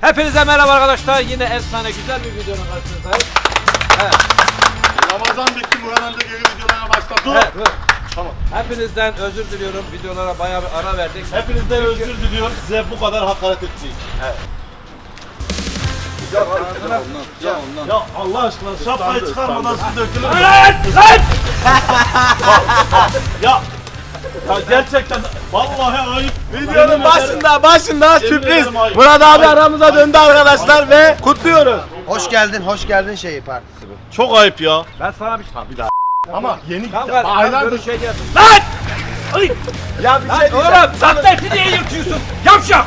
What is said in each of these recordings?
Hepinize merhaba arkadaşlar. Yine efsane güzel bir videonun karşınızdayız. Ramazan bitti bu herhalde geri videolara başladı. Evet, evet. Tamam. Hepinizden özür diliyorum. Videolara bayağı bir ara verdik. Hepinizden özür diliyorum size bu kadar hakaret ettik. Ya Allah aşkına şapkayı çıkarmadan su dökülür. Lan! Lan! ya ya gerçekten vallahi ayıp. Videonun başında başında sürpriz. ayıp. Murat abi aramıza döndü arkadaşlar ve kutluyoruz. Hoş geldin, hoş geldin şeyi partisi bu. Çok ayıp ya. Ben sana bir şey... bir daha. Ama yeni Kanka, aylardır böyle şey gelsin. Ya bir şey Lan oğlum sahtesi niye yırtıyorsun? Yavşak!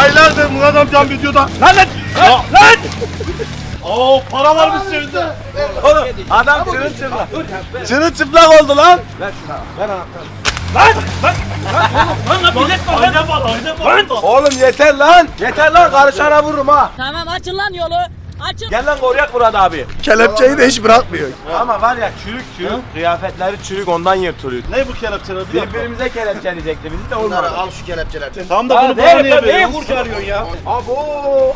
aylardır Murat amcam videoda. Lan lan! Lan! Lan! Oo para varmış cebinde. Oğlum adam çırılçıplak. Çırılçıplak oldu lan. ver şunu. Ver anahtarı. Lan lan lan lan millet var. Ayna var ayna var. Oğlum yeter lan. Yeter lan karışana vururum ha. Tamam açın lan yolu. Açın. Gel lan koruyak Murat abi. Kelepçeyi de hiç bırakmıyor. Ama var ya çürük çürük. Kıyafetleri çürük ondan yırtılıyor. Ne bu kelepçeler? Bir dakika. Birbirimize kelepçeleyecekti bizi de Bunları olmadı. al şu kelepçeleri. Tam da bunu bana ne, niye veriyorsun? kurtarıyorsun ya? Abo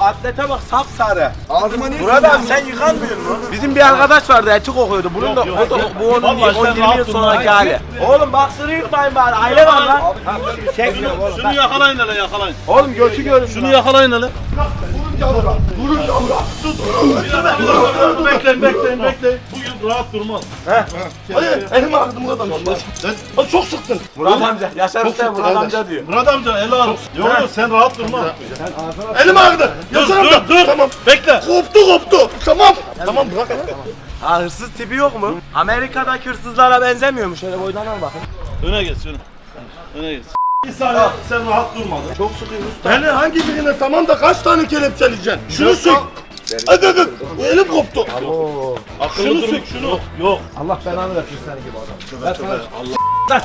atlete bak sapsarı. Ağzıma niye Murat abi sen yıkanmıyor mu? Bizim bir arkadaş vardı eti kokuyordu. Bunun da Yok, yok. o da- bu onun Vallahi sen 10-20 rahat yıl durma. sonraki hali. Oğlum baksırı yırtmayın bari. Aile var lan. Çekmiyor Şunu, oğlum. şunu yakalayın hele yakalayın. Oğlum götü görün. Şunu yakalayın hele. Bekleyin bekleyin bekleyin. Bugün rahat durmaz. Hayır elim ağrıdı Murat amca. Sen çok sıktın. Murat amca. Yaşar Usta Murat amca diyor. Murat amca el ağrı. Yok yok sen rahat durma. Elim ağrıdı. Dur dur dur. Tamam. Bekle. Koptu koptu. Tamam. Tamam bırak. Ha hırsız tipi yok mu? Amerika'daki hırsızlara benzemiyor mu? Şöyle boydan al bakın. Öne geç öne. Öne geç. Bir saniye sen rahat durmadın. Çok sıkıyor usta. Hele hangi birine tamam da kaç tane kelepçeleyeceksin? Şunu sök. Hadi hadi. Elim koptu. Akıllı durun şunu. Yok. Allah belanı versin seni gibi adam. Ver sana.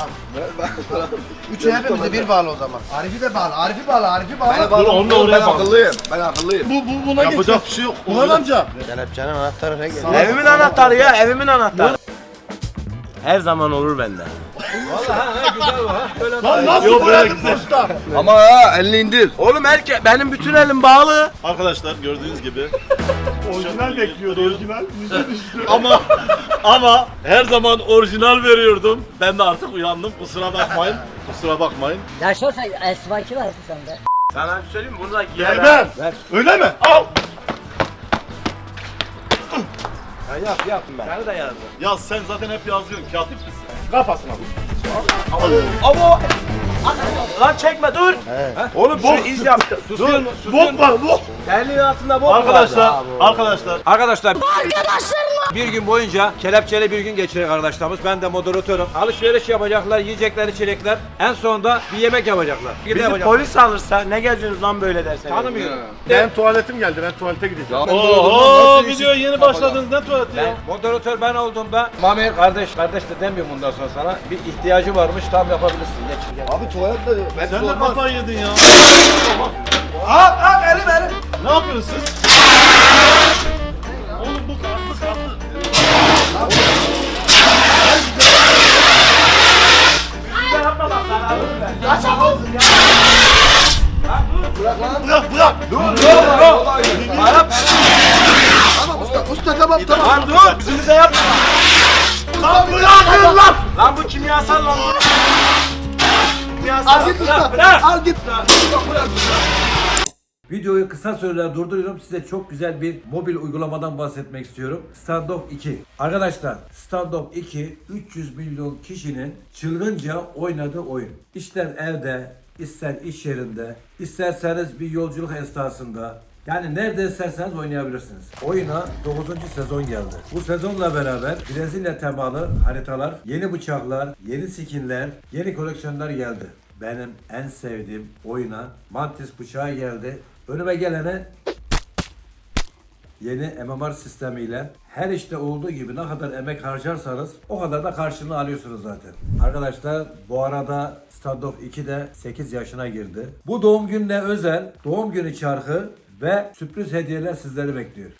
Üçü hepimize bir bağlı o zaman. Arif'i de bağlı, Arif'i bağlı, Arif'i bağlı. Dur onu da oraya bak. Ben akıllıyım. Bu, bu buna Yapacak bir şey yok. Murat amca. Kelepçenin anahtarı ne geldi? Evimin anahtarı ya evimin anahtarı. Her zaman olur bende. Vallahi ha, ha, güzel bu ha. Böyle Lan nasıl Yok, böyle bırakın güzel. boşta? Ama ha elini indir. Oğlum erkek benim bütün elim bağlı. Arkadaşlar gördüğünüz gibi Orijinal bekliyordu orijinal. ama ama her zaman orijinal veriyordum. Ben de artık uyandım. Kusura bakmayın. Kusura bakmayın. Ya şurada esvaki var sende. Sana bir şey söyleyeyim mi? Bunu da giyer. Vermem. Öyle mi? Al. Ya yap yap ben. Seni de yazdım. Ya sen zaten hep yazıyorsun. Katip misin? Kafasına. Abo. Lan çekme dur. Oğlum şu iz yaptı. Mu? Bok var bok. Terliğin altında bok Arkadaşlar, vardı. arkadaşlar Arkadaşlar bir gün boyunca kelepçeli bir gün geçirecek arkadaşlarımız. Ben de moderatörüm. Alışveriş yapacaklar, yiyecekler, içecekler. En sonunda bir yemek yapacaklar. Bir de Bizi yapacaklar. polis alırsa ne geziyorsunuz lan böyle dersen. Tanımıyorum. Ben tuvaletim geldi. Ben tuvalete gideceğim. Oho video yeni başladınız ne tuvaleti ya? Ben moderatör ben olduğumda Mami kardeş, kardeş de demiyorum bundan sonra sana. Bir ihtiyacı varmış tam yapabilirsin. Geç. gel. Abi tuvalette ben Sen de kafayı yedin ya. Al al elim elim. Ne yapıyorsun siz? Oğlum bu katlı katlı. Bırak bırak. Arap. Tamam usta, usta tamam tamam. Lan dur. Bizimize yapma. Lan bırakın lan. Lan bu kimyasal lan bu. Kimyasal. Al git usta. Bırak. Al git. Videoyu kısa sürede durduruyorum. Size çok güzel bir mobil uygulamadan bahsetmek istiyorum. Standoff 2. Arkadaşlar Standoff 2 300 milyon kişinin çılgınca oynadığı oyun. İster evde, ister iş yerinde, isterseniz bir yolculuk esnasında yani nerede isterseniz oynayabilirsiniz. Oyuna 9. sezon geldi. Bu sezonla beraber Brezilya temalı haritalar, yeni bıçaklar, yeni skinler, yeni koleksiyonlar geldi. Benim en sevdiğim oyuna Mantis bıçağı geldi. Önüme gelene yeni MMR sistemiyle her işte olduğu gibi ne kadar emek harcarsanız o kadar da karşılığını alıyorsunuz zaten. Arkadaşlar bu arada Standoff 2 de 8 yaşına girdi. Bu doğum gününe özel doğum günü çarkı ve sürpriz hediyeler sizleri bekliyor.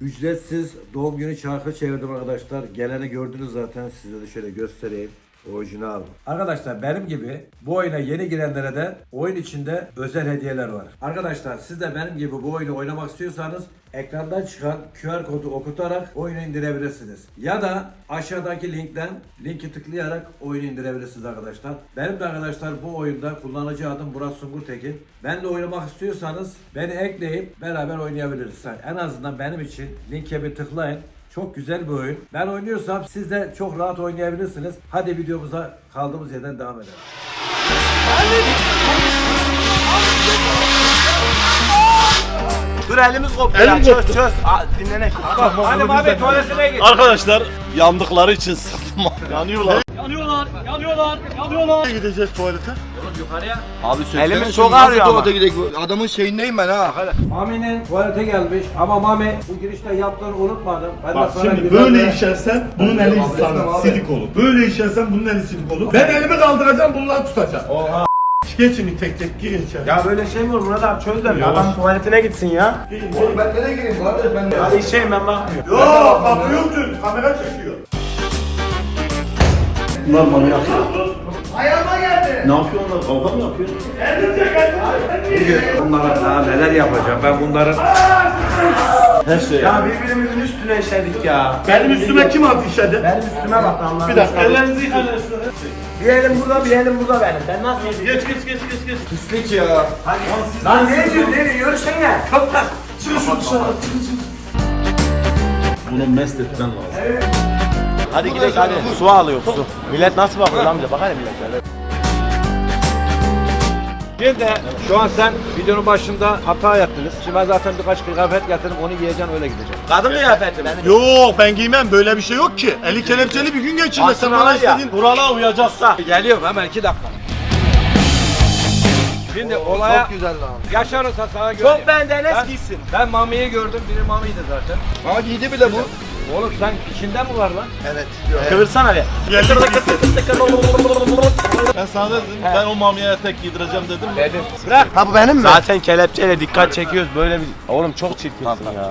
Ücretsiz doğum günü çarkı çevirdim arkadaşlar. Geleni gördünüz zaten size de şöyle göstereyim. Orijinal. Arkadaşlar benim gibi bu oyuna yeni girenlere de oyun içinde özel hediyeler var. Arkadaşlar siz de benim gibi bu oyunu oynamak istiyorsanız ekrandan çıkan QR kodu okutarak oyunu indirebilirsiniz. Ya da aşağıdaki linkten linki tıklayarak oyunu indirebilirsiniz arkadaşlar. Benim de arkadaşlar bu oyunda kullanıcı adım Murat Sungur Tekin. Benle oynamak istiyorsanız beni ekleyip beraber oynayabiliriz. En azından benim için linke bir tıklayın. Çok güzel bir oyun. Ben oynuyorsam siz de çok rahat oynayabilirsiniz. Hadi videomuza kaldığımız yerden devam edelim. Dur elimiz koptu Elim ya çöz koptu. çöz. Aa, dinlenek. Hadi abi tuvaletine git. Arkadaşlar yandıkları için sıktım. Yanıyorlar. Yanıyorlar, yanıyorlar, yanıyorlar. Gideceğiz tuvalete. Abi Elimiz çok ağrıyor ama. Adamın şeyindeyim ben ha. Mami'nin tuvalete gelmiş ama Mami bu girişte yaptığını unutmadım. Ben Bak de sana şimdi güvenle- böyle işersen bunun eli sana sidik olur. Böyle işersen bunun eli sidik olur. Ben elimi kaldıracağım bunlar tutacak. Oha. Geçin tek tek girin içeri. Ya böyle şey mi olur Murat abi çöz de adam tuvaletine gitsin ya. Girin, girin. Ben nereye gireyim kardeş ben de. Hadi işeyim ben bakmıyorum. Yok bakıyorum dün kamera çekiyor. Bunlar manyak ya. Ayağıma. Ne yapıyor onlar? Kavga mı yapıyor? Bunlara daha neler yapacağım ben bunların Her şey ya. Ya birbirimizin üstüne işedik ya. Benim üstüme kim attı işedi? Benim üstüme bak Allah'ım. Bir dakika ellerinizi yıkayın. Bir elim burada bir elim burada benim. Ben nasıl yedim? Geç geç geç geç geç. Pislik ya. Lan ne diyorsun? Ne diyorsun? Yürüsene. Kalk Çıkın şu dışarı. Çıkın çıkın. Bunu mest etmen lazım. Hadi gidelim hadi. Su alıyor su. Millet nasıl bakıyor lan bize? Bak hadi millet. Şimdi şu an sen videonun başında hata yaptınız. Şimdi ben zaten birkaç kıyafet getirdim onu giyeceğim öyle gideceğim. Kadın kıyafeti benim. Yok ben giymem böyle bir şey yok ki. Eli kelepçeli bir gün geçirme sen Aslında bana var ya. istediğin kurala uyacaksın. Geliyorum hemen iki dakika. Şimdi olaya Çok güzel lan. yaşarırsa sana göre. Çok benden Ben- eskisin. Ben Mami'yi gördüm, biri Mami'ydi zaten. Ama giydi bile bu. Oğlum sen içinde mi var lan? Evet. Kıvırsana bir. Geldim. Ben sana dedim ben o mamiye tek giydireceğim dedim. Dedim. Ha bu benim mi? Zaten kelepçeyle dikkat çekiyoruz böyle bir... Oğlum çok çirkinsin ya.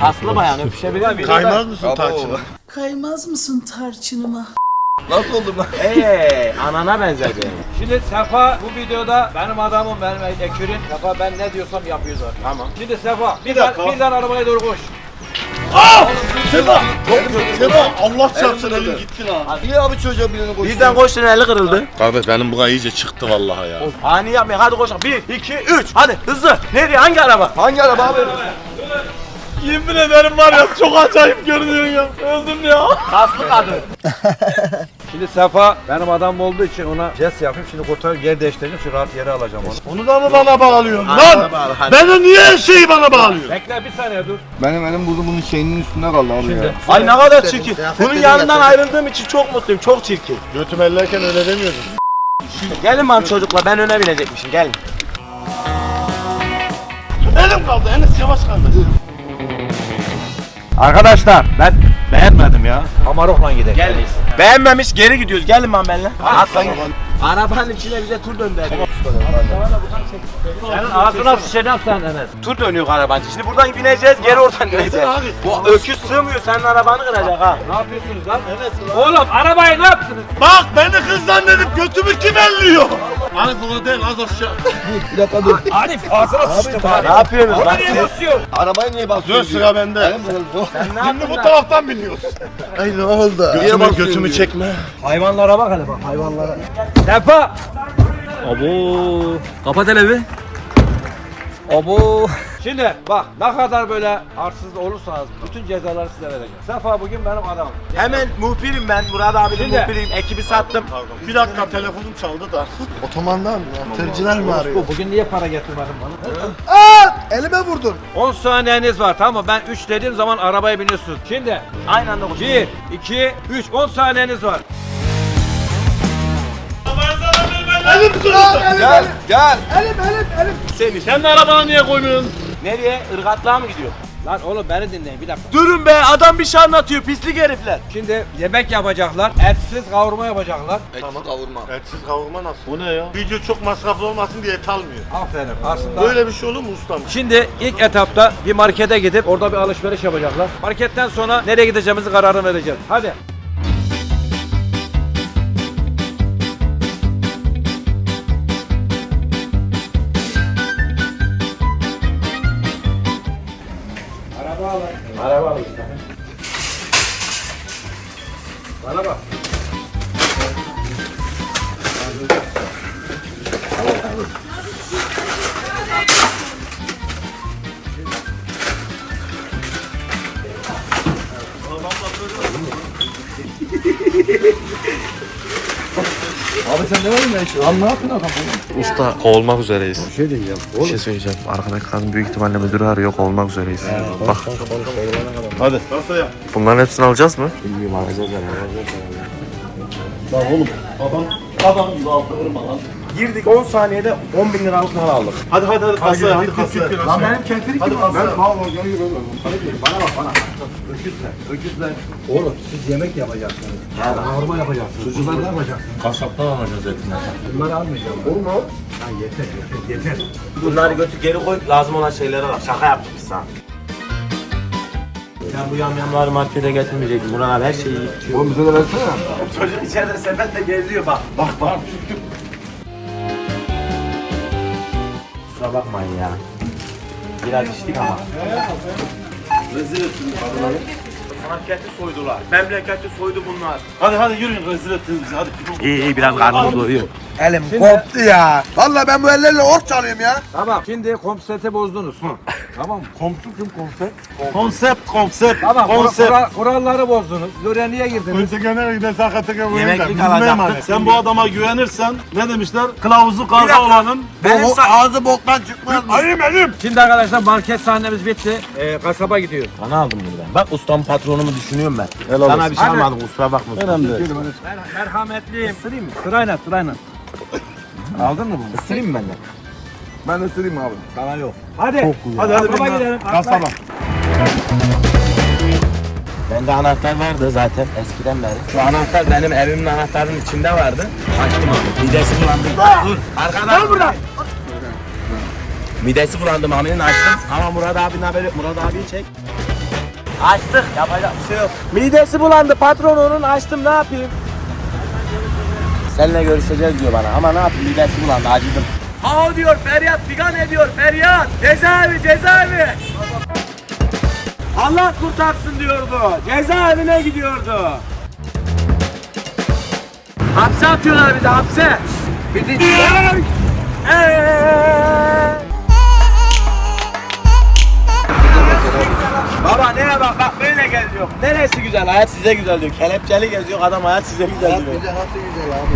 Kaslı bayan öpüşebilir miyim? Kaymaz mısın tarçını? Kaymaz mısın tarçınıma? Nasıl oldum lan? Eee anana benzedi. Şimdi Sefa bu videoda benim adamım, benim ekürüm. Sefa ben ne diyorsam yapıyor zaten. Tamam. Şimdi Sefa bir, Bir dakika. dakika. birden arabaya doğru koş. Seba! Seba Allah çarpsın elim gitti lan. Niye abi çocuğa birini koşuyor? Birden koştun eli kırıldı. Kardeş benim bu iyice çıktı vallahi ya. Ani yapmayın hadi koşalım. Bir, iki, üç. Hadi hızlı. Nereye hangi araba? Hangi araba abi? Yemin ederim var ya çok acayip görünüyor ya. Öldüm ya. Kaslı kadın. Şimdi Sefa benim adam olduğu için ona jest yapayım. Şimdi kurtarıp geri değiştireceğim. Şu rahat yere alacağım onu. Onu da mı bana bağlıyorsun lan? Beni niye her şeyi bana bağlıyorsun? Bekle bir saniye dur. Benim elim burada bunun şeyinin üstünde kaldı abi Şimdi. ya. Ay ne kadar çirkin. Bunun yanından ayrıldığım için çok mutluyum. Çok çirkin. Götüm ellerken öyle demiyordun. Gelin lan çocuklar ben öne binecekmişim gelin. Elim kaldı Enes yavaş kardeş. Arkadaşlar ben beğenmedim ya. Amarok'la gidelim. Gel. Beğenmemiş geri gidiyoruz. Gelin lan benimle. Atlan. Arabanın içine bize tur döndürdü. Senin ağzına sıçacağım sen Enes. Tur dönüyor arabanın. Şimdi buradan bineceğiz, geri oradan ineceğiz. abi. Bu öküz sığmıyor, senin arabanı kıracak ha. Ne yapıyorsunuz lan? Enes Oğlum arabayı ne yaptınız? Bak beni kız zannedip götümü kim elliyor? Hani bunu değil az aşağı. Bir dakika dur. Arif ağzına sıçtım Ne yapıyorsunuz lan Niye basıyorsun? Arabaya niye Dur basıyorsun? sıra bende. Şimdi bu taraftan biniyoruz. Ay ne oldu? Götümü, götümü çekme. Hayvanlara bak hele bak hayvanlara. Sefa! Abo. Kapat hele bir. Abo. Şimdi bak ne kadar böyle arsız olursanız bütün cezaları size vereceğim. Sefa bugün benim adamım. Hemen muhbirim ben, Murat abinin Şimdi. muhbiriyim. Ekibi sattım. Bir dakika telefonum çaldı da. Otomandan mı? Tırcılar mı arıyor? Bu bugün niye para getirmedin bana? Aa! Elime vurdun. 10 saniyeniz var tamam mı? Ben 3 dediğim zaman arabaya biniyorsun. Şimdi Aynı anda koşuyoruz. 1, 2, 3, 10 saniyeniz var. Elim kırıldı. Gel. Gel. Seni. Sen de arabana niye koymuyorsun? Nereye? Irgatlığa mı gidiyor? Lan oğlum beni dinleyin bir dakika. Durun be adam bir şey anlatıyor pislik herifler. Şimdi yemek yapacaklar. Etsiz kavurma yapacaklar. Tamam kavurma. Etsiz kavurma nasıl? Bu ne ya? Video çok masraflı olmasın diye et almıyor. Aferin. Aslında Böyle bir şey olur mu ustam? Şimdi ilk etapta bir markete gidip orada bir alışveriş yapacaklar. Marketten sonra nereye gideceğimizi kararını vereceğiz. Hadi. Araba alın. Araba alın. Bana bak. Usta kovulmak üzereyiz. Bir şey diyeceğim. Bir şey söyleyeceğim. Arkadaki kadın büyük ihtimalle müdürü arıyor. Kovulmak üzereyiz. Bak Hadi. Kasaya. bunların hepsini alacağız mı? Lan oğlum adam adam gibi aldırma lan. Girdik 10 saniyede 10 bin liralık mal aldık. Hadi hadi hadi kasaya hadi kasaya. Lan benim kefiri Hadi kim? kasaya. Öküzler. Oğlum siz yemek yapacaksınız. Yani kavurma yapacaksınız. Sucular ne yapacaksınız? Kasaptan alacağız etini. Bunları almayacağım. Olur mu? Ha yeter yeter yeter. Bunları götür geri koy. Lazım olan şeylere bak. Şaka yaptık biz sana. Sen bu yamyamları markete getirmeyecektin. Buralar her şeyi yiyip Oğlum bize de versene. Çocuk içeride sepetle geziyor bak. Bak bak. Kusura bakmayın ya. Biraz içtik ama. Rezil ettin kadınları. Memleketi soydular. Memleketi soydu bunlar. Hadi hadi yürüyün rezil ettiniz bizi hadi. İyi iyi biraz karnımız doyuyor. Elim koptu ya. Vallahi ben bu ellerle ork çalıyorum ya. Tamam şimdi konsepti bozdunuz. tamam mı? Komşu kim konsept? Konsept konsept Tamam konsept. kura- kuralları bozdunuz. Loreniye girdiniz. Yemeklik alacaktık. Sen bu adama güvenirsen ne demişler? Kılavuzu karga olanın Benim Bu ağzı boktan çıkmaz mı? Ayım elim. Şimdi arkadaşlar market sahnemiz bitti. Ee, kasaba gidiyoruz. Bana aldım bunu ben. Bak ustam patronumu düşünüyorum ben. Helal Sana olsun. bir şey almadım kusura bakma. Önemli. Merhametliyim. Isırayım mı? Sırayla sırayla. Aldın mı bunu? Isırayım mı benden? Ben ısırayım abi. Sana yok. Hadi. Hadi hadi Kasaba bin gidelim. Kasaba. Bende anahtar vardı zaten eskiden beri. Şu anahtar benim evimin anahtarının içinde vardı. Açtım abi. Midesi bulandı. Dur. Arkadan. Gel burada. Midesi bulandı maminin açtım. Ama Murat abinin haberi yok. Murat abiyi çek. Açtık. Yapacak bir şey yok. Midesi bulandı patronunun açtım ne yapayım? Seninle görüşeceğiz diyor bana ama ne yapayım midesi bulandı acıdım. Ha diyor feryat figan ediyor feryat. Cezaevi cezaevi. Allah kurtarsın diyordu. Cezaevine gidiyordu. Hapse atıyorlar bizi hapse. Bizi Baba neye bak bak böyle geziyor. Neresi güzel hayat size güzel diyor. Kelepçeli geziyor adam hayat size güzel diyor.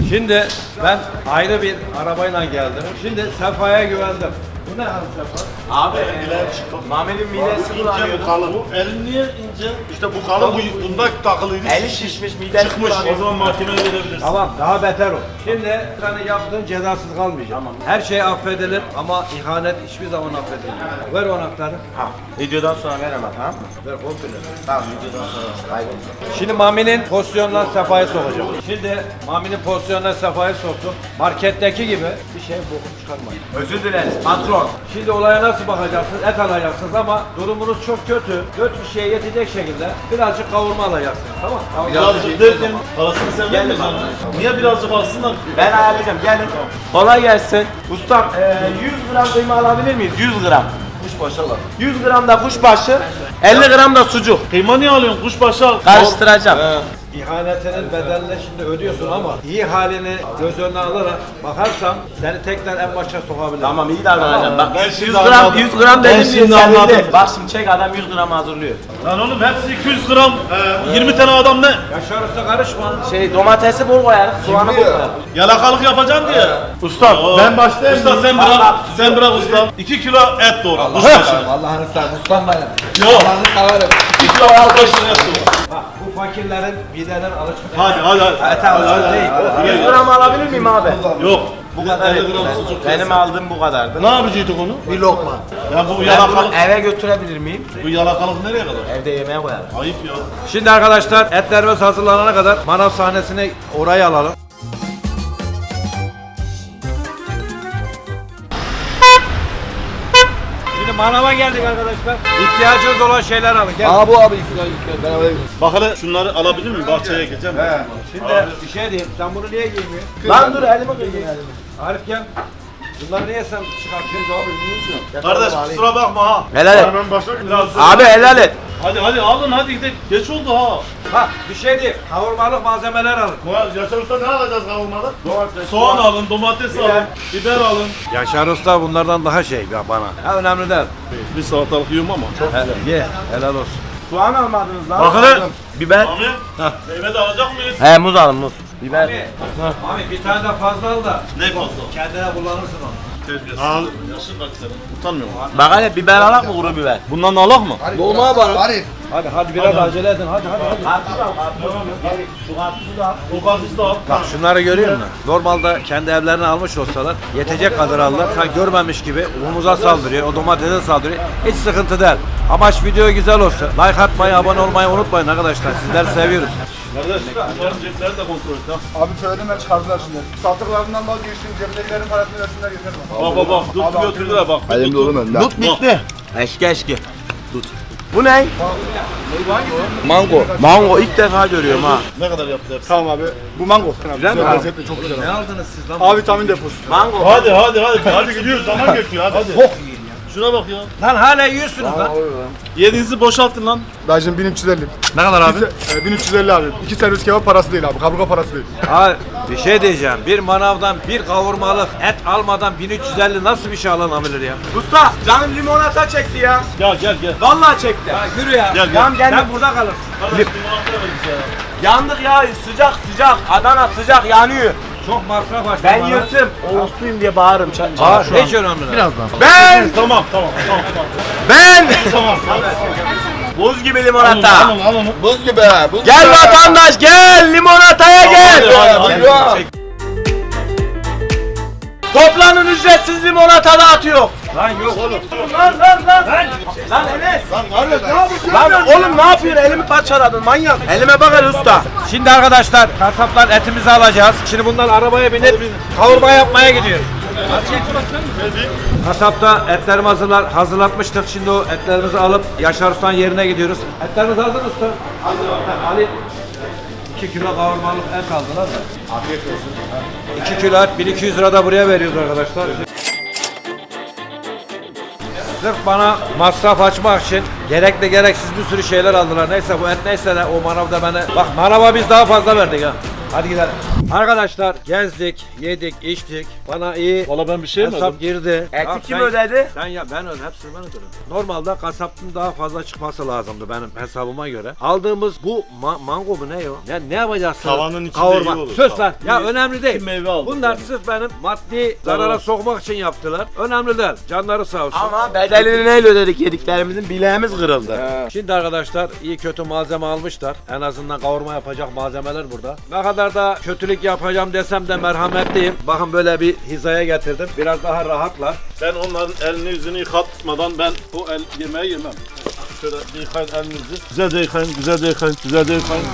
Şimdi ben ayrı bir arabayla geldim. Şimdi Sefa'ya güvendim. Bu ne abi Sefa? Abi Mami'nin midesi İnce bu bulanıyordu. Bu elin niye İşte bu kalın bu bunda takılıydı. Eli şişmiş midesi Çıkmış. O zaman mahkemeye verebilirsin. Tamam daha beter o. Şimdi sana yaptığın cezasız kalmayacak. Tamam. Her şey affedilir ama ihanet hiçbir zaman affedilmez. Ver o anahtarı. Ha, videodan sonra ver ama tamam mı? Ver komple. Tamam videodan sonra kaybolsun. Şimdi Mami'nin pozisyonuna Sefa'yı sokacağım. Şimdi Mami'nin pozisyonuna Sefa'yı soktum. Marketteki gibi bir şey bokum çıkarmayın. Özür dileriz patron. Şimdi olaya nasıl bakacaksınız? Et alacaksınız ama durumunuz çok kötü. Dört kişiye yetecek şekilde birazcık kavurma alacaksınız. Tamam mı? Birazcık derken parasını vermeyeceksin. bana. Niye birazcık alsınlar? Ben ayarlayacağım gelin. Kolay gelsin. Ustam eee, 100 gram kıyma alabilir miyiz? 100 gram. Kuşbaşı alalım. 100 gram da kuşbaşı, 50 gram da sucuk. Kıyma niye alıyorsun? Kuşbaşı al. Karıştıracağım. İhanetinin bedelini şimdi ödüyorsun ama iyi halini göz önüne alarak bakarsan seni tekrar en başa sokabilirim. Tamam iyi davranacağım. Bak Ben 100 şimdi gram, anladım. 100 gram Ben dedim şimdi diye sevindi. anladım. Bak şimdi çek adam 100 gram hazırlıyor. Lan oğlum hepsi 200 gram. e, 20 tane adam ne? Yaşar Usta karışma. Şey domatesi bol koyarız, soğanı bol koyarız. Yalakalık yapacaksın diye. Usta ben başlayayım Usta sen bırak. Sen bırak usta. 2 kilo et doğra. Kuşbaşı. Allah'ını seversen uslanmayın. Yok. severim. 2 kilo et doğra. Bak bu fakirlerin mideden alışkın. Hadi hadi hadi. Ete alışkın değil. 100 gram alabilir miyim abi? Yok. Bu kadar 50 gram ettim sucuk. ben. Benim aldığım bu kadardı. Ne yapacaktık onu? Bir lokma. Ya bu yalakalık. eve götürebilir miyim? Bu yalakalık nereye kadar? Evde yemeğe koyarım. Ayıp ya. Şimdi arkadaşlar etlerimiz hazırlanana kadar manav sahnesine orayı alalım. Manava geldik arkadaşlar. İhtiyacınız olan şeyler alın. Gel. Abi abi ben öyle Bak hele şunları alabilir miyim? Bahçeye geçeceğim. Şimdi bir şey diyeyim. Sen bunu niye giymiyorsun? Lan dur elime koyayım. Arif gel. Bunları niye sen çıkartıyorsun abi? Kardeş kusura bakma ha. Helal et. Ben başka biraz Abi helal et. Hadi hadi alın hadi gidelim. Geç oldu ha. Bak bir şey diyeyim. Kavurmalık malzemeler alın. Yaşar Usta ne alacağız kavurmada? Soğan alın, domates alın, biber alın. Yaşar Usta bunlardan daha şey ya bana. Ha önemli değil. Bir salatalık yiyorum ama. Çok He, ye helal olsun. Soğan almadınız lan. Bak hele. Biber. Abi, meyve de alacak mıyız? He muz alın muz. Biber. Abi bir tane de fazla al da Ne fazla? kendine kullanırsın onu. Al. Utanmıyor mu? Bak hele biber alak mı kuru biber? Bundan da alak mı? Dolma var. Arif. Hadi hadi biraz acele edin hadi hadi. hadi. Karpuz al karpuz. Şu karpuzu da al. O da al. Bak şunları görüyor musun? Normalde kendi evlerini almış olsalar yetecek kadar alırlar. Sen görmemiş gibi umuza saldırıyor, o domatese saldırıyor. Hiç sıkıntı değil. Amaç video güzel olsun. Like atmayı, abone olmayı unutmayın arkadaşlar. Sizleri seviyoruz. Kardeş, cepleri de kontrol et ha. Abi söyledim ben çıkardılar şimdi. Sattıklarından vazgeçtim. Cebimdekilerin parasını versinler yeter bana. Bak bak bak, tut götürdüler bak. Elimde oğlum önde. Tut bitti. Eşki eşki. Tut. Bu ne? Mango. Mango ilk defa görüyorum ha. Ne kadar yaptı hepsi? Tamam abi. Bu mango. Güzel mi? Lezzetli çok güzel. Ne aldınız siz lan? Abi vitamin deposu. Mango. Hadi hadi hadi. Hadi gidiyoruz zaman geçiyor hadi. hadi. Şuna bak ya. Lan hala yiyorsunuz lan. Yediğinizi boşaltın lan. Dayıcım 1350. Ne kadar abi? Bize, e, 1350 abi. İki servis kebap parası değil abi. Kaburga parası değil. Abi bir şey diyeceğim. Bir manavdan bir kavurmalık et almadan 1350 nasıl bir şey alınabilir ya? Usta canım limonata çekti ya. Gel gel gel. Vallahi çekti. Yürü ya. Gel gel. Tamam gel. Sen burada kalırsın. Kardeş limonata ver bize ya. Yandık ya sıcak sıcak. Adana sıcak yanıyor. Çok masraf açtım Ben bana. yırtım. Orospuyum diye bağırırım. Ç- Aa, hiç önemli değil. Ben Tamam tamam tamam tamam. ben Tamam tamam. buz gibi limonata. al onu al onu. Buz gibi. Buz Gel vatandaş gel limonataya gel. Hadi hadi hadi. Toplanın ücretsiz limonata dağıtıyor. Lan yok oğlum. Lan lan lan. Lan Enes. Lan ne yapıyorsun? Lan oğlum ne yapıyorsun? Elimi parçaladın manyak. Elime bak hele usta. Şimdi arkadaşlar kasaptan etimizi alacağız. Şimdi bundan arabaya binip kavurma yapmaya gidiyoruz. Kasapta etlerimi hazırlar, hazırlatmıştık. Şimdi o etlerimizi alıp Yaşar Usta'nın yerine gidiyoruz. Etlerimiz hazır mı usta? Hazır. Ali 2 kilo kavurmalık et aldılar da. Afiyet olsun. 2 kilo et 1200 lira da buraya veriyoruz arkadaşlar. Sırf bana masraf açmak için gerekli gereksiz bir sürü şeyler aldılar. Neyse bu et neyse de o manavda bana... Bak manava biz daha fazla verdik ha. Hadi gidelim. Arkadaşlar gezdik, yedik, içtik. Bana iyi Valla ben bir şey mi hesap girdi. Eti Tamam, kim sen- ödedi? Sen ya ben ödedim, hepsini ben ödedim. Normalde kasapın daha fazla çıkması lazımdı benim hesabıma göre. Aldığımız bu ma- mango mu ne o? Ne, ne yapacağız? sana? Tavanın içinde Kavurma. iyi olur. Sus lan. Tamam. Ya Bir- önemli değil. meyve aldık Bunlar yani. sırf benim maddi zarara Tamam. sokmak için yaptılar. Önemli değil. Canları sağ olsun. Ama bedelini neyle ödedik yediklerimizin bileğimiz kırıldı. Şimdi arkadaşlar iyi kötü malzeme almışlar. En azından kavurma yapacak malzemeler burada. Ne kadar da kötülük yapacağım desem de merhametliyim. Bakın böyle bir hizaya getirdim. Biraz daha rahatlar. Ben onların elini yüzünü yıkatmadan ben o el yemeği yemem. Şöyle yıkayın elinizi. Güzelce yıkayın, güzelce yıkayın, güzelce yıkayın.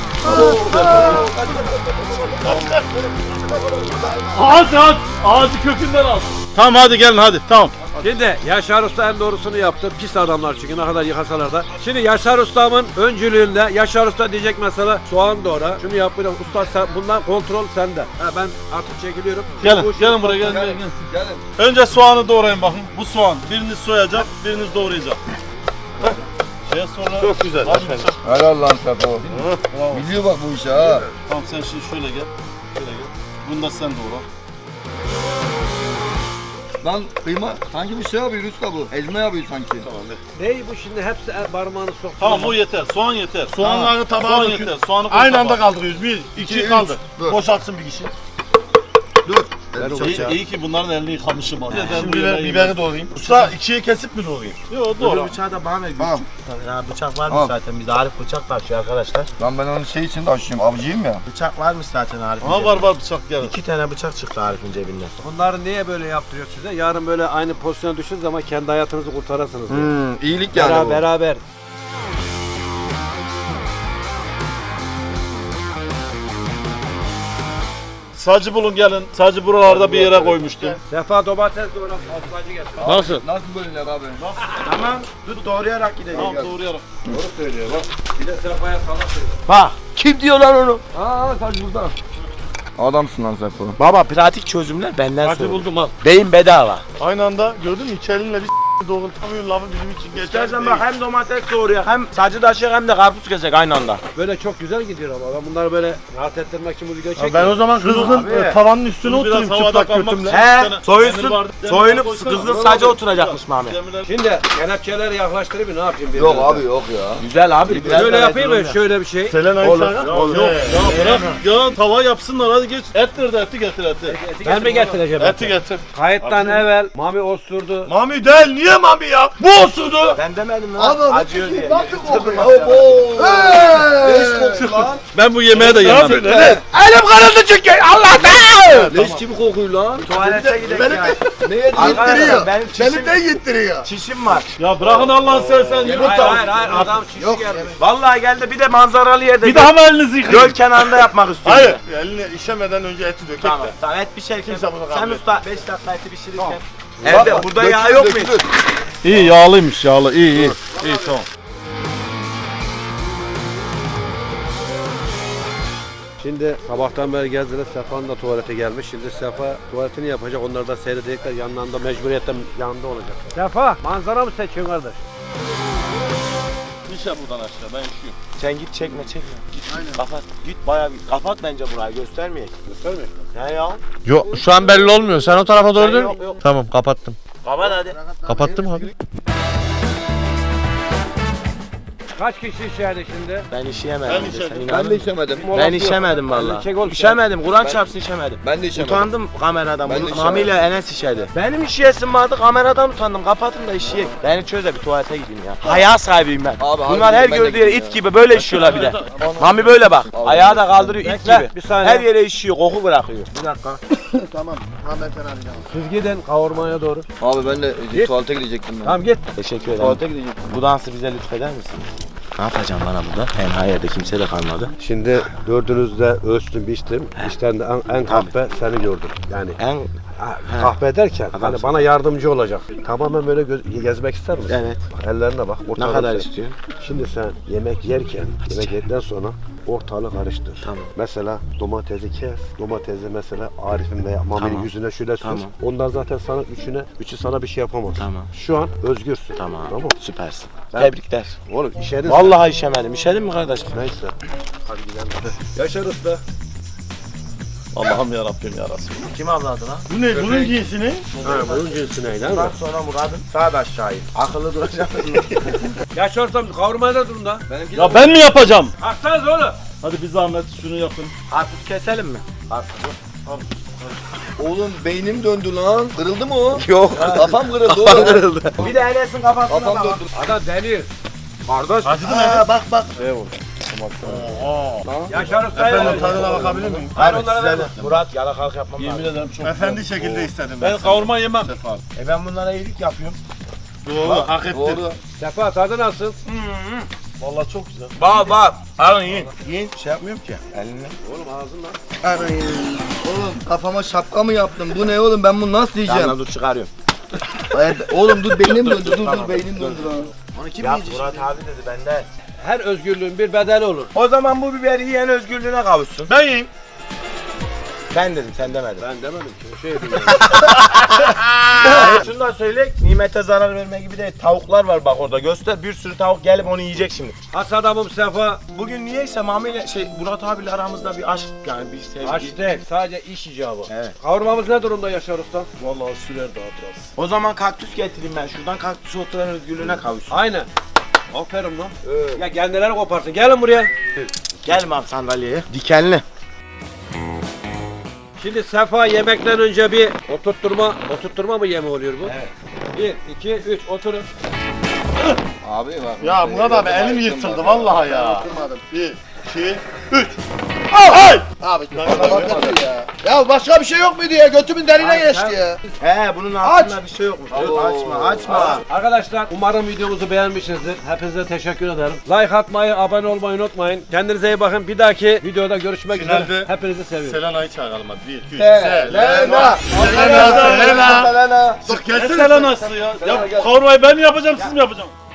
Ağaç ağaç, ağacı kökünden al. Tamam hadi gelin hadi, tamam. Şimdi Yaşar Usta en doğrusunu yaptı. Pis adamlar çünkü ne kadar yıkasalar da. Şimdi Yaşar Usta'mın öncülüğünde Yaşar Usta diyecek mesela soğan doğra. Şunu yap böyle usta sen, bundan kontrol sende. Ha, ben artık çekiliyorum. Gelin, Bu- gelin buraya gelin, gelin, gelin. Önce soğanı doğrayın bakın. Bu soğan. Biriniz soyacak, biriniz doğrayacak. Heh. Şeye sonra... Çok güzel. Helal lan Sefo. Biliyor bak bu işe ha. Tamam sen şimdi şöyle gel. Şöyle gel. Bunu da sen doğra. Lan kıyma sanki bir şey yapıyor usta bu. Ezme yapıyor sanki. Tamam de. Ney bu şimdi hepsi el parmağını soktu. Tamam bu yeter. Soğan yeter. Soğanları tabağa Soğan dökün. yeter. Soğanı koy Aynı anda tabağa. kaldırıyoruz. Bir, iki, İki, üç. kaldı. Dur. Boşaltsın bir kişi. İyi, iyi ki bunların elini yıkamışım. abi. Ben Şimdi biber, biberi doğrayayım. Usta ikiye kesip mi doğrayayım? Yok doğru. Bıçağı da bana ver. Tamam. Ya bıçak varmış Tamam. zaten. Bizde Arif bıçak taşıyor arkadaşlar. Lan ben onun şey için taşıyorum. Avcıyım ya. Bıçak varmış zaten Arif'in Aha var var bıçak gel. İki tane bıçak çıktı Arif'in cebinden. Bunları niye böyle yaptırıyor size? Yarın böyle aynı pozisyona düştüğünüz zaman kendi hayatınızı kurtarırsınız. diye. Hmm, iyilik yani Beraber, bu. beraber. Sacı bulun gelin. Sacı buralarda bir yere koymuştum. Sefa domates doğra asfacı getir. Nasıl? Nasıl bölünler abi? Tamam. Dur doğrayarak gidelim. Tamam doğrayarak. Bir de Sefa'ya salat söyle. Bak. Kim diyor lan onu? Aa sadece burada. Adamsın lan Sefo. Baba pratik çözümler benden Hadi sonra. buldum al. Beyin bedava. Aynı anda gördün mü? İki elinle bir Doğrultamıyorsun lafı bizim için geçer İstersen değil. bak hem domates doğruyor hem sacı taşıyor hem de karpuz kesecek aynı anda. Böyle çok güzel gidiyor ama ben bunları böyle rahat ettirmek için bu videoyu çekiyorum. ben o zaman kızgın e, tavanın üstüne oturayım çıplak götümle. He soyunsun soyunup kızgın sacı oturacakmış Mami. Şimdi kelepçeleri yaklaştırayım ne yapayım? Yok abi yok ya. Güzel abi. biraz Şöyle da yapayım mı? Şöyle bir şey. Selenay Olur. Çağır. Olur. Yok ya bırak ya tava yapsınlar hadi geç. Et nerede eti getir eti. Ben mi getireceğim? Eti getir. Kayıttan evvel Mami osurdu. Mami değil niye Mami ya? Bu osurdu. Ben demedim lan acıyor diye. Ben bu yemeğe de yemem. Elim kırıldı çünkü Allah'tan. Leş gibi kokuyor lan. Tuvalete gidelim ya. neye yettiriyor? benim çişim, Beni de yettiriyor. çişim var. Ya bırakın Allah'ını seversen yürü Hayır tamam. hayır hayır adam şişi geldi. Vallahi geldi bir de manzaralı yerde. Bir daha mı elinizi yıkayın? Göl kenarında yapmak istiyorum. Hayır. Eline işemeden önce eti dökek Tamam, de. tamam et pişerken Kimse bunu kabul sen usta 5 dakika eti pişirirken Evde burada yağ yok mu? hiç? İyi yağlıymış yağlı iyi iyi. İyi tamam. Şimdi sabahtan beri geldiler Sefa'nın da tuvalete gelmiş. Şimdi Sefa tuvaletini yapacak. Onlar da seyredecekler. Yanlarında mecburiyetten yanında olacak. Sefa manzara mı seçiyorsun kardeş? İşe buradan aşağı ben üşüyorum. Sen git çekme çekme. Git kapat. Git bayağı bir kapat bence burayı göstermeyek. Göstermiyor. Ne ya? Yok şu an belli olmuyor. Sen o tarafa doğru dön. yok, yok. Tamam kapattım. Kapat hadi. Kapattım abi. Kaç kişi içeride şimdi? Ben işeyemedim. Ben sen Ben de içemedim. Ben işemedim valla. İşemedim. Kur'an çarpsın işemedim. Ben de içemedim. Utandım kameradan. Ben de Bunu işemedim. Mami ile Enes işedi. Benim işeyesim vardı kameradan utandım. Kapatın da işeyek. Beni çöz de bir tuvalete gideyim ya. Haya sahibiyim ben. Abi, Bunlar her gördüğü yere it gibi böyle işiyorlar bir de. Mami böyle bak. Ayağı da kaldırıyor it gibi. bir saniye. Her yere işiyor. Koku bırakıyor. Bir dakika. Tamam. Tamam ben seni arayacağım. Siz gidin kavurmaya doğru. Abi ben de tuvalete gidecektim ben. Tamam git. Teşekkür ederim. Tuvalete gidecektim. Bu dansı bize lütfeder misiniz? Ne yapacağım bana burada? Tenha yerde kimse de kalmadı. Şimdi dördünüzde ölçtüm biçtim. İşten de en, en kahpe seni gördüm. Yani En ha, kahpe derken hani bana yardımcı olacak. Tamamen böyle göz- gezmek ister misin? evet. Ellerine bak. Ne kadar sen- istiyorsun? Şimdi sen yemek yerken, yemek yedikten sonra ortalığı karıştır. Tamam. Mesela domatesi kes. Domatesi mesela Arif'in veya Mami'nin Tamam. yüzüne şöyle sür. Tamam. Onlar zaten sana üçüne, üçü sana bir şey yapamaz. Tamam. Şu an özgürsün. Tamam. Tamam. Süpersin. Ben- Tebrikler. Oğlum işeniz. Vallahi işemedim. İşedin mi kardeşim? Neyse. Hadi gidelim. Yaşar Usta. Allah'ım ya Rabbim ya Resulallah. Kim avladı lan? Bu ne? Bunun cinsi ne? Ha, bunun cinsi ne lan? Bundan sonra Murat'ın sağ da aşağıyı. Akıllı duracaksın. Yaşar Usta kavurmaya da durun da. Benimki Ya ben mi yapacağım? Kalksanız oğlum. Hadi bir zahmet şunu yapın. Karpuz keselim mi? Oğlum beynim döndü lan. Kırıldı mı o? Yok. Kafam kırıldı oğlum. Bir de Enes'in kafasına Kafam bak. döndü. Adam deli. Kardeş. Aa, bak bak. Yaşar Usta'ya Efendim tadına bakabilir miyim? Ben onlara vermem. Murat yalakalık yapmam Yemin lazım. ederim çok Efendi şekilde istedim ben. Ben kavurma yemem. Sefa. E ben bunlara iyilik yapıyorum. Doğru hak ettin. Doğru. Sefa tadı nasıl? Vallahi çok güzel. Bak bak. Alın yiyin. Yiyin. Şey yapmıyorum ki. Elinle. Oğlum ağzından. Ay, Oğlum kafama şapka mı yaptın? Bu ne oğlum? Ben bunu nasıl yiyeceğim? Yanına dur çıkarıyorum. Ay, oğlum dur beynim döndü. Dur dur beynim döndü lan. Onu kim Ya Murat abi dedi benden. Her özgürlüğün bir bedeli olur. O zaman bu biberi yiyen özgürlüğüne kavuşsun. Ben yiyeyim. Ben dedim sen demedin. Ben demedim ki. O şey dedim. Şunu da söyle. Nimete zarar verme gibi değil. Tavuklar var bak orada. Göster. Bir sürü tavuk gelip onu yiyecek şimdi. Has adamım Sefa. Bugün niyeyse Mami ile şey Murat abiyle aramızda bir aşk yani bir sevgi. Aç değil. Sadece iş icabı. Evet. Kavurmamız ne durumda Yaşar Usta? Vallahi sürer daha biraz. O zaman kaktüs getireyim ben. Şuradan kaktüs oturan özgürlüğüne kavuşsun. Aynen. Aferin lan. Ya kendileri koparsın. Gelin buraya. Gel abi sandalyeye. Dikenli. Şimdi Sefa yemekten önce bir oturtturma, oturtturma mı yeme oluyor bu? Evet. Bir, iki, üç, oturun. Abi bak. Ya Murat abi elim yırtıldı vallahi ya. Kırmadım. Bir, iki, üç. Ay! Abi bana ya. Ya başka bir şey yok muydu ya? Götümün derine Ay, geçti sen- ya. He bunun altında bir şey yokmuş. Oo. Açma açma. Arkadaşlar umarım videomuzu beğenmişsinizdir. Hepinize teşekkür ederim. Like atmayı, abone olmayı unutmayın. Kendinize iyi bakın. Bir dahaki videoda görüşmek üzere. Finalde- Hepinizi seviyorum. Selena'yı çağıralım hadi. Bir, iki, üç. Selena. Selena. Selena. Selena. Sık gelsene Selena'sı ya. Ya kavurmayı ben mi yapacağım siz mi yapacaksınız?